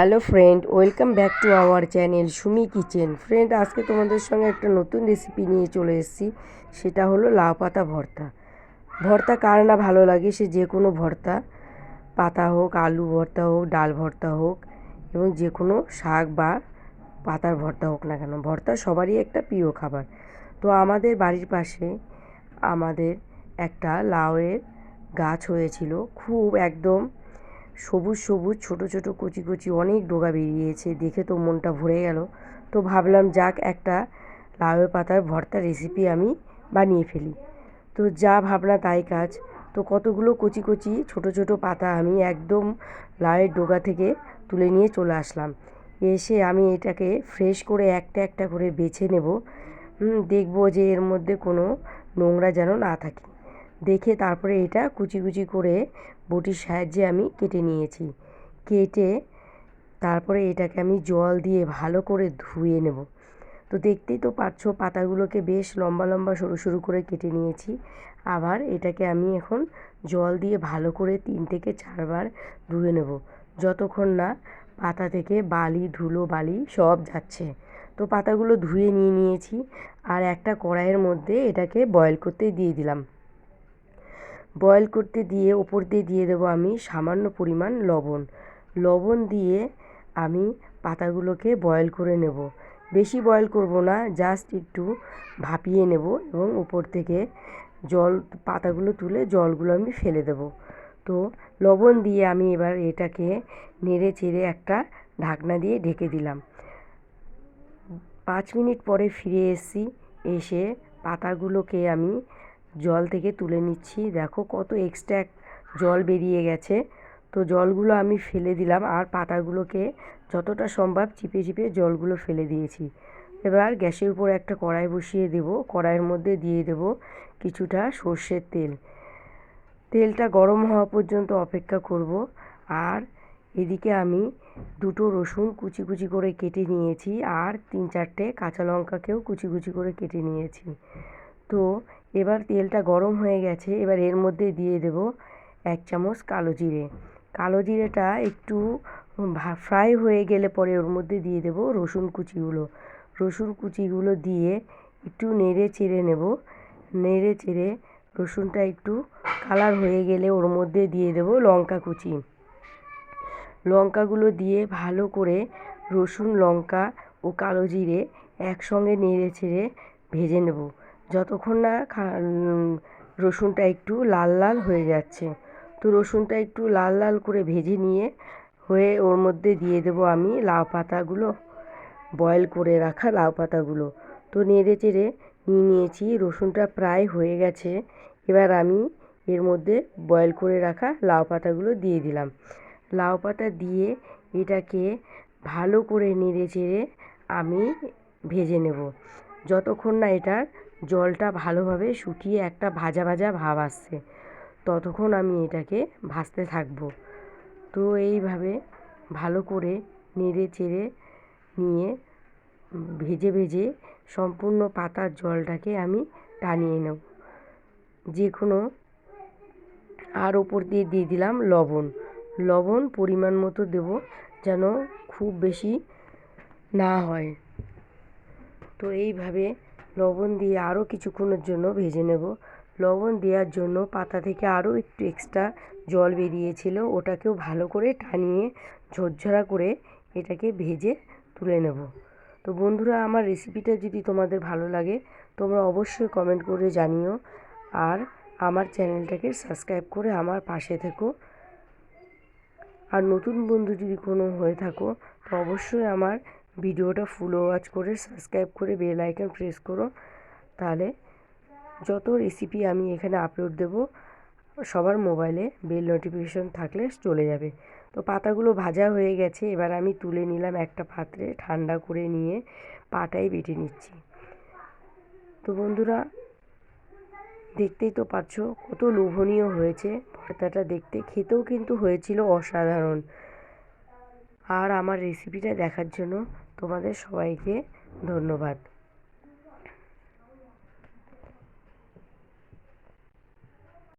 Hello friend, welcome back to our channel Sumi kitchen. Friend, আজকে তোমাদের সঙ্গে একটা নতুন রেসিপি নিয়ে চলে এসেছি, সেটা হলো লাউ পাতা ভর্তা। ভর্তা কার না ভালো লাগে, সে যে কোনো ভর্তা। পাতা হোক, আলু ভর্তা হোক, ডাল ভর্তা হোক, এবং যে কোনো শাক বা পাতার ভর্তা হোক না কেন, ভর্তা সবারই একটা প্রিয় খাবার। তো আমাদের বাড়ির পাশে আমাদের একটা লাউয়ের গাছ হয়েছিল, খুব একদম সবুজ সবুজ, ছোট ছোট, কচি কচি অনেক ডোগা বেরিয়েছে। দেখে তো মনটা ভরে গেল। তো ভাবলাম, যাক, একটা লাউয়ের পাতার ভর্তা রেসিপি আমি বানিয়ে ফেলি। তো যা ভাবনা, তাই কাজ। তো কতগুলো কচি কচি, ছোট ছোট পাতা আমি একদম লাউয়ের ডোগা থেকে তুলে নিয়ে চলে আসলাম। এসে আমি এটাকে ফ্রেশ করে একটা একটা করে বেছে নেব। দেখব যে এর মধ্যে কোনো নোংরা যেন না থাকে। দেখে তারপরে এটা কুচি কুচি করে বটির সাহায্যে আমি কেটে নিয়েছি। কেটে তারপরে এটাকে আমি জল দিয়ে ভালো করে ধুয়ে নেব। তো দেখতেই তো পারছ পাতাগুলোকে বেশ লম্বা লম্বা সরু সরু করে কেটে নিয়েছি। আবার এটাকে আমি এখন জল দিয়ে ভালো করে তিন থেকে চারবার ধুয়ে নেব। যতক্ষণ না পাতা থেকে বালি, ধুলো, বালি সব যাচ্ছে। তো পাতাগুলো ধুয়ে নিয়ে নিয়েছি আর একটা কড়াইয়ের মধ্যে এটাকে বয়েল করতে দিয়ে দিলাম। বয়েল করতে দিয়ে ওপর দিয়ে দিয়ে দেবো আমি সামান্য পরিমাণ লবণ। লবণ দিয়ে আমি পাতাগুলোকে বয়েল করে নেব। বেশি বয়েল করব না, জাস্ট একটু ভাপিয়ে নেব এবং উপর থেকে জল, পাতাগুলো তুলে জলগুলো আমি ফেলে দেব। তো লবণ দিয়ে আমি এবার এটাকে নেড়ে চেড়ে একটা ঢাকনা দিয়ে ঢেকে দিলাম। পাঁচ মিনিট পরে ফিরে এসেছি, এসে পাতাগুলোকে আমি জল থেকে তুলে নিচ্ছি। দেখো কত এক্সট্রা জল বেরিয়ে গেছে। তো জলগুলো আমি ফেলে দিলাম আর পাতাগুলোকে যতটা সম্ভব চিপে চিপে জলগুলো ফেলে দিয়েছি। এবার গ্যাসের উপর একটা কড়াই বসিয়ে দেব। কড়াইয়ের মধ্যে দিয়ে দেব কিছুটা সর্ষের তেল। তেলটা গরম হওয়া পর্যন্ত অপেক্ষা করব। আর এদিকে আমি দুটো রসুন কুচি কুচি করে কেটে নিয়েছি। আর তিন চারটে কাঁচা লঙ্কাকেও কুচি কুচি করে কেটে নিয়েছি। তো এবার তেলটা গরম হয়ে গেছে, এবার এর মধ্যে দিয়ে দেব এক চামচ কালো জিরে। কালো জিরেটা একটু ফ্রাই হয়ে গেলে পরে ওর মধ্যে দিয়ে দেব রসুন কুচিগুলো। রসুন কুচিগুলো দিয়ে একটু নেড়ে চেড়ে নেব। নেড়ে চেড়ে রসুনটা একটু কালার হয়ে গেলে ওর মধ্যে দিয়ে দেব লঙ্কা কুচি। লঙ্কাগুলো দিয়ে ভালো করে রসুন, লঙ্কা ও কালো জিরে একসঙ্গে নেড়ে চেড়ে ভেজে নেব। যতক্ষণ না রসুনটা একটু লাল লাল হয়ে যাচ্ছে। তো রসুনটা একটু লাল লাল করে ভেজে নিয়ে হয়ে ওর মধ্যে দিয়ে দেবো আমি লাউ পাতাগুলো বয়েল করে রাখা লাউ পাতাগুলো। তো নেড়ে চেড়ে নিয়ে নিয়েছি, রসুনটা প্রায় হয়ে গেছে। এবার আমি এর মধ্যে বয়েল করে রাখা লাউ পাতাগুলো দিয়ে দিলাম। লাউ পাতা দিয়ে এটাকে ভালো করে নেড়ে চেড়ে আমি ভেজে নেব। যতক্ষণ না এটার জলটা ভালোভাবে শুকিয়ে একটা ভাজা ভাজা ভাব আসছে। ততক্ষণ আমি এটাকে ভাজতে থাকব। তো এইভাবে ভালো করে নেড়ে চেড়ে নিয়ে ভেজে ভেজে সম্পূর্ণ পাতার জলটাকে আমি টানিয়ে নেব। যে কোনো আর ওপর দিয়ে দিয়ে দিলাম লবণ। লবণ পরিমাণ মতো দেব যেন খুব বেশি না হয়। তো এইভাবে লবণ দিয়ে আরও কিছুক্ষণের জন্য ভেজে নেব। লবণ দেওয়ার জন্য পাতা থেকে আরও একটু এক্সট্রা জল বেরিয়েছিল, ওটাকেও ভালো করে টানিয়ে ঝরঝরা করে এটাকে ভেজে তুলে নেব। তো বন্ধুরা, আমার রেসিপিটা যদি তোমাদের ভালো লাগে, তোমরা অবশ্যই কমেন্ট করে জানিও আর আমার চ্যানেলটাকে সাবস্ক্রাইব করে আমার পাশে থেকো। আর নতুন বন্ধু যদি কোনো হয়ে থাকো, তো অবশ্যই আমার ভিডিওটা ফুল ওয়াচ করে সাবস্ক্রাইব করে বেল আইকন প্রেস করো। তাহলে যত রেসিপি আমি এখানে আপলোড দেব, সবার মোবাইলে বেল নোটিফিকেশন থাকলে চলে যাবে। তো পাতাগুলো ভাজা হয়ে গেছে, এবার আমি তুলে নিলাম একটা পাত্রে ঠান্ডা করে নিয়ে পাটাই বেটে নিচ্ছি। তো বন্ধুরা, দেখতেই তো পাচ্ছ কত লোভনীয় হয়েছে ভর্তাটা দেখতে। খেতেও কিন্তু হয়েছিল অসাধারণ। আর আমার রেসিপিটা দেখার জন্য তোমাদের সবাইকে ধন্যবাদ।